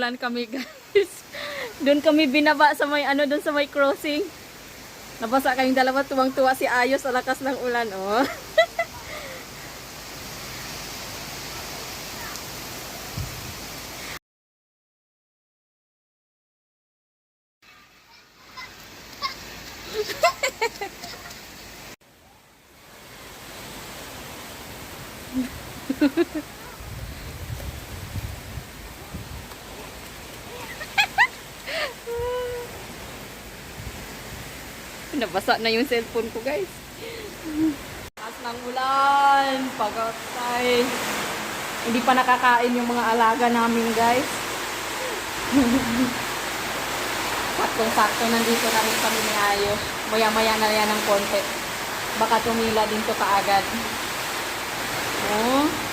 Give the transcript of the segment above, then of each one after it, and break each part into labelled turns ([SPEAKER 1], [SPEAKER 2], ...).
[SPEAKER 1] Plan kami guys. Doon kami binaba sa may ano doon sa may crossing. Nabasa kaming dalawa tuwang-tuwa si Ayos sa lakas ng ulan oh. Nabasa na yung cellphone ko guys. Taas ng ulan, pagkatay. Hindi pa nakakain yung mga alaga namin guys. Saktong-sakto nandito na rin kami ni Ayos. Maya-maya na yan ng konti. Baka tumila din to kaagad. Oh.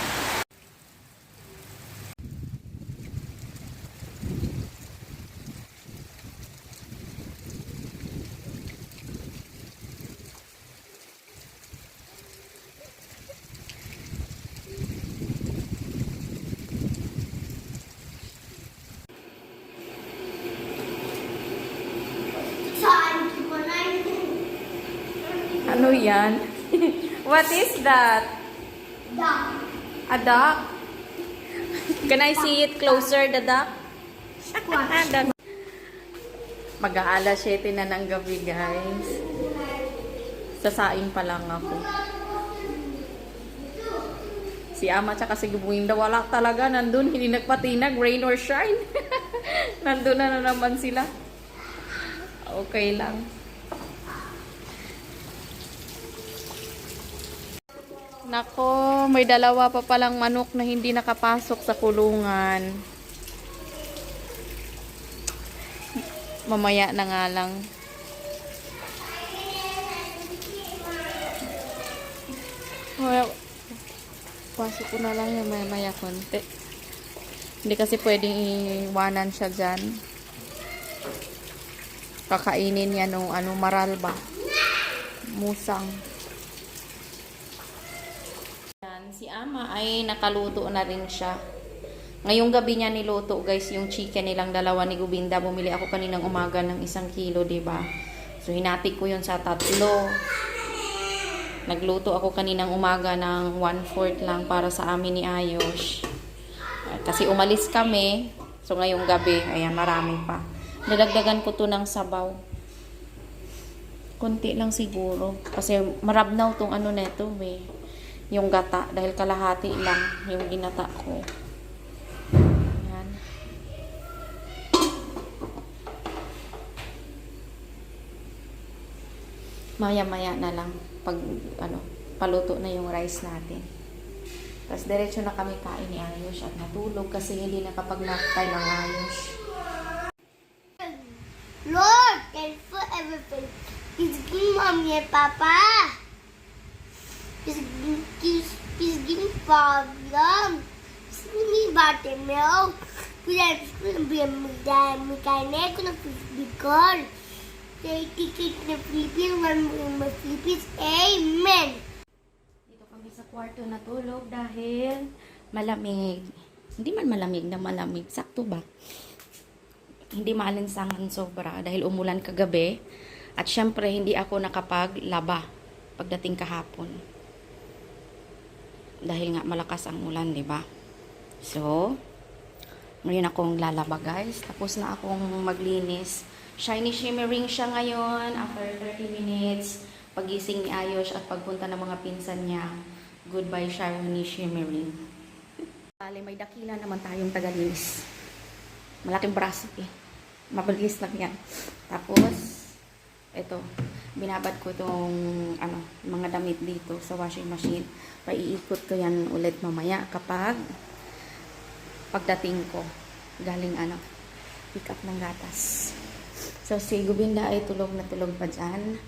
[SPEAKER 1] Yan? What is that?
[SPEAKER 2] Duck.
[SPEAKER 1] A duck? Can I see it closer, the duck? Duck. Mag-aalas 7 na ng gabi, guys. Sasaing pa lang ako. Si Ama tsaka si Gubuinda, wala talaga. Nandun, hindi nagpatinag, rain or shine. Nandun na, na naman sila. Okay lang. Nako, may dalawa pa palang manok na hindi nakapasok sa kulungan. Mamaya na nga lang. Well, pasok ko na lang yung maya-maya konti. Hindi kasi pwedeng iwanan siya dyan. Kakainin niya nung ano, maral ba? Musang. Yan, si Ama ay nakaluto na rin siya. Ngayong gabi niya niluto guys yung chicken nilang dalawa ni Gubinda. Bumili ako kaninang umaga ng isang kilo, ba? So hinati ko yun sa tatlo. Nagluto ako kaninang umaga ng 1/4 lang para sa amin ni Ayos. At Kasi umalis kami. So ngayong gabi, ayan marami pa. Nadagdagan ko to ng sabaw. Konti lang siguro. Kasi marabnaw tong ano neto eh. Yung gata. Dahil kalahati lang yung ginata ko. Ayan. Maya-maya na lang pag ano, paluto na yung rice natin. Tapos diretso na kami kain ni Ayos at natulog kasi hindi nakapag-nap-time ang Ayos.
[SPEAKER 2] Lord, thanks for everything. Please give mommy and papa. Problem. Me buttermilk. Give me dami kaine ko na bigol. Say ticket na Philippines, one more Philippines. Amen.
[SPEAKER 1] Dito kami sa kwarto natulog dahil malamig. Hindi man malamig na malamig. Sakto ba? Hindi maalinsangan sobra dahil umulan kagabi. At syempre, hindi ako nakapaglaba pagdating kahapon. Dahil nga malakas ang ulan, di ba? So, ngayon akong lalaba guys. Tapos na akong maglinis. Shiny shimmering siya ngayon after 30 minutes. Pagising ni Ayos at pagpunta ng mga pinsan niya. Goodbye shiny shimmering. Bale, may dakila naman tayong tagalinis. Malaking braso eh. Mabilis lang yan. Tapos, ito, binabad ko tong ano, mga damit dito sa washing machine. Paiikot ko yan ulit mamaya kapag pagdating ko galing ano, pick up ng gatas. So, si Gubinda ay tulog na tulog pa dyan.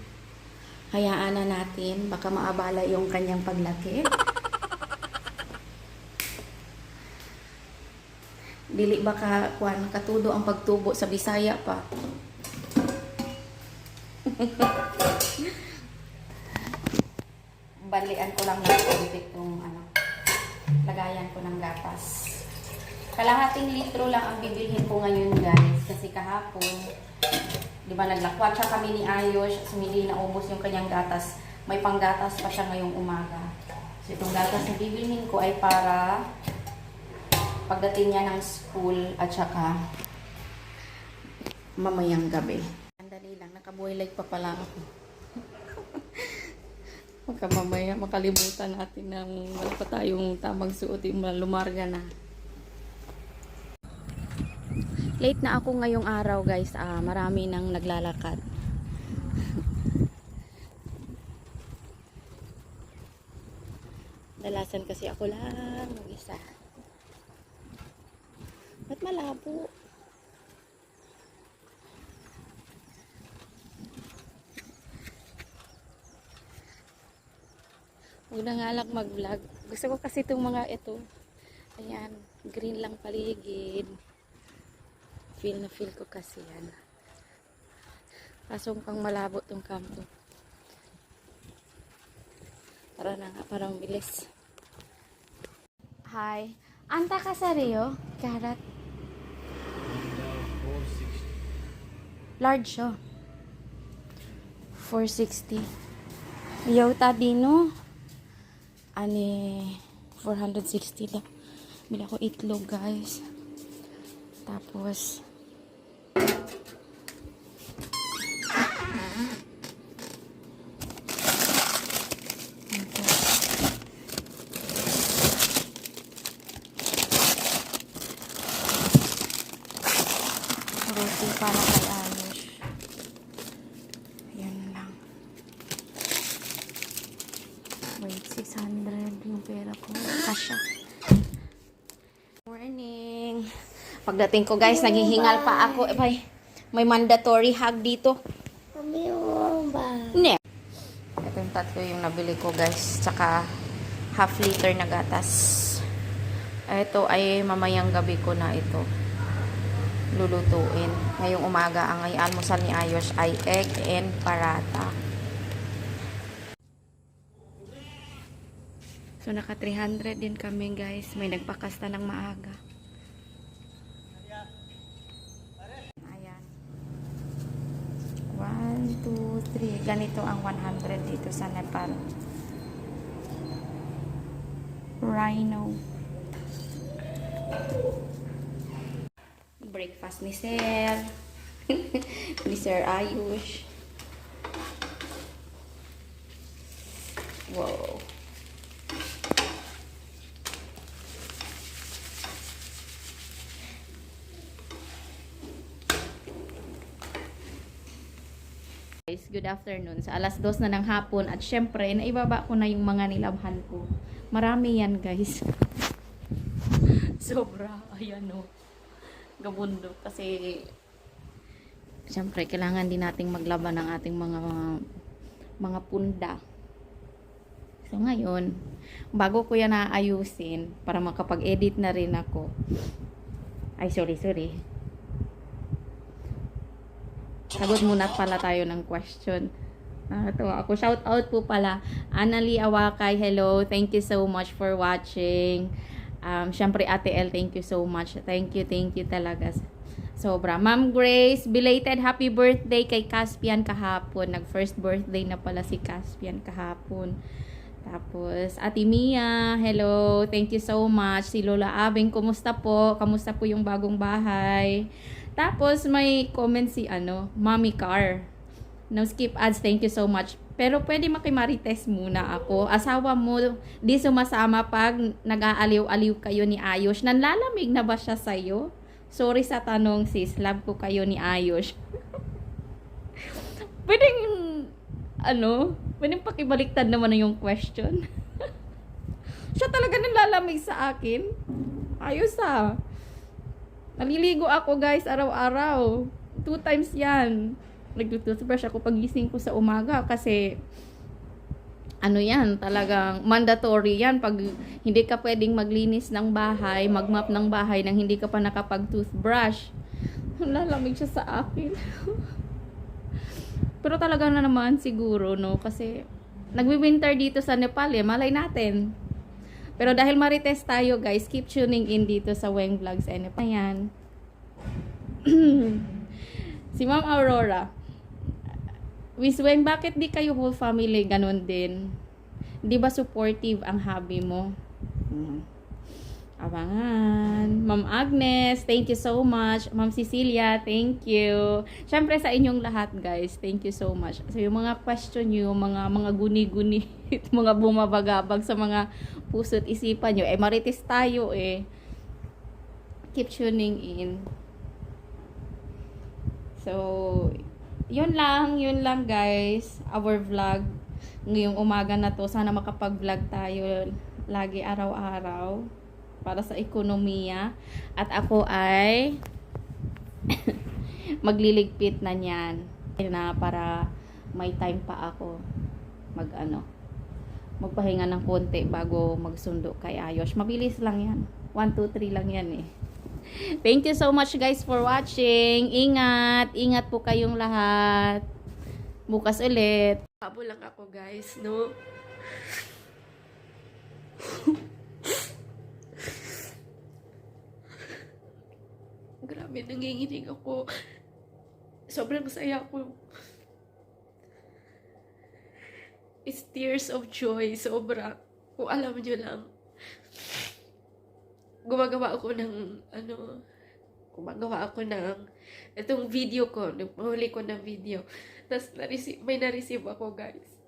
[SPEAKER 1] Hayaan na natin, baka maabala yung kanyang paglaki. Dili baka kuan katudo ang pagtubo sa Bisaya pa. Balian ko lang ng konti itong ano. lagayan ko ng gatas. Kalahating litro lang ang bibilhin ko ngayon guys. Kasi kahapon, di ba naglakwatsa kami ni Ayos, so hindi naubos yung kanyang gatas. May panggatas pa siya ngayong umaga. So itong gatas na bibilhin ko ay para pagdating niya ng school at saka mamayang gabi. Lang, nakabuhilig pa pala ako. Baka mamaya makalimutan natin ng wala pa tayong tamang suot, yung lumarga na. Late na ako ngayong araw guys, ah, marami nang naglalakad. Dalasan kasi ako lang mag-isa. Ba't malabo? Huwag na nga lang mag-vlog. Gusto ko kasi itong mga ito. Ayan, green lang paligid. Feel na feel ko kasi yan. Kaso mukhang malabo tong kampo. Tara na nga, parang bilis. Hi. Anta ka sa Rio? Karat. Large siya. 460. Yaw tadi no? Ani 460 lang. Bili ako itlog guys. Tapos. Roti para kay Ayush. Ayan lang. Wait, 600 yung pera ko. Kasha. Morning. Pagdating ko guys, naghihingal pa ako. Eh, bay, may mandatory hug dito.
[SPEAKER 2] Mami, mo ba?
[SPEAKER 1] Ne. Ito yung tatlo yung nabili ko guys. Tsaka half liter na gatas. Ito ay mamayang gabi ko na ito lulutuin. Ngayong umaga, ang ay almusal ni Ayos ay egg and parata. So, naka 300 din kami guys. May nagpakasta ng maaga. Ayan. 1, 2, 3. Ganito ang 100 dito sa Nepal. Rhino. Breakfast ni Sir. ni Sir Ayush. Wow. Guys, good afternoon. Sa alas dos na ng hapon at syempre, naibaba ko na yung mga nilabhan ko. Marami yan, guys. Sobra. Ayan, o. Gabundo. Kasi, syempre, kailangan din nating maglaban ng ating mga mga punda. So, ngayon, bago ko yan naayusin, para makapag-edit na rin ako. Ay, sorry, sorry. Sagot muna pala tayo ng question. Nakatawa ako. Shout out po pala. Annalie Awakay, hello. Thank you so much for watching. Um, Siyempre, Ate El, thank you so much. Thank you, thank you talaga. Sobra. Ma'am Grace, belated happy birthday kay Caspian kahapon. Nag-first birthday na pala si Caspian kahapon. Tapos, Ate Mia, hello. Thank you so much. Si Lola Abing, kumusta po? Kamusta po yung bagong bahay? Tapos, may comment si, ano, Mommy Car. No skip ads, thank you so much. Pero pwede makimarites muna ako. Asawa mo, di sumasama pag nag-aaliw-aliw kayo ni Ayos. Nanlalamig na ba siya sa'yo? Sorry sa tanong sis, love ko kayo ni Ayos. Pwedeng, ano, pwedeng pakibaliktad naman na yung question. siya talaga nanlalamig sa akin. Ayos ah. Naliligo ako guys araw-araw. Two times yan. Nagtutoothbrush ako pagising ko sa umaga kasi ano yan, talagang mandatory yan pag hindi ka pwedeng maglinis ng bahay, magmap ng bahay nang hindi ka pa nakapag-toothbrush. Lalamig siya sa akin. Pero talaga na naman siguro, no? Kasi nagwi-winter dito sa Nepal eh, malay natin. Pero dahil marites tayo guys, keep tuning in dito sa Weng Vlogs and Ayan. si Ma'am Aurora. Miss Weng, bakit di kayo whole family ganun din? Di ba supportive ang hobby mo? Hmm. Abangan. Ma'am Agnes, thank you so much. Ma'am Cecilia, thank you. Siyempre sa inyong lahat, guys, thank you so much. So, yung mga question nyo, mga mga guni-guni, mga bumabagabag sa mga puso't isipan nyo, eh, marites tayo eh. Keep tuning in. So, yun lang, yun lang guys, our vlog ngayong umaga na to. Sana makapag-vlog tayo lagi araw-araw para sa ekonomiya. At ako ay magliligpit na niyan na para may time pa ako mag ano magpahinga ng konti bago magsundo kay Ayos. Mabilis lang yan. 1, 2, 3 lang yan eh. Thank you so much guys for watching. Ingat. Ingat po kayong lahat. Bukas ulit. Pabo lang ako guys, no? Grabe, nanginginig ako. Sobrang saya ko. It's tears of joy. Sobra. Kung alam nyo lang. Gumagawa ako ng, ano, gumagawa ako ng, itong video ko, nagpahuli ko ng video. Tapos, na-receive, may na-receive ako, guys.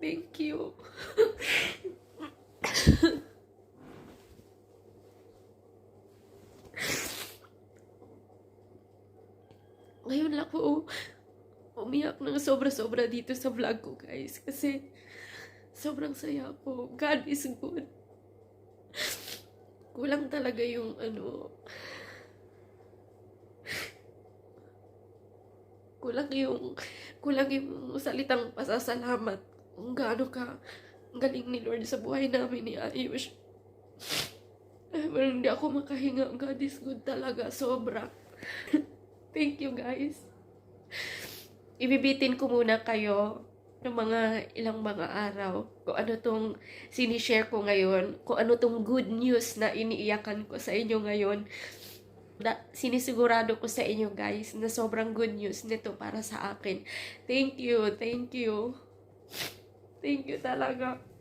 [SPEAKER 1] Thank you. Ngayon lang ako umiyak ng sobra-sobra dito sa vlog ko, guys. Kasi, sobrang saya ko. God is good. Kulang talaga yung, ano, kulang yung, kulang yung salitang pasasalamat. Kung gaano ka, galing ni Lord sa buhay namin ni Ayush. Pero hindi ako makahinga. God is good talaga. Sobra. Thank you, guys. Ibibitin ko muna kayo ng mga ilang mga araw kung ano tong sinishare ko ngayon, kung ano tong good news na iniiyakan ko sa inyo ngayon. Na, sinisigurado ko sa inyo guys na sobrang good news nito para sa akin. Thank you, thank you. Thank you talaga.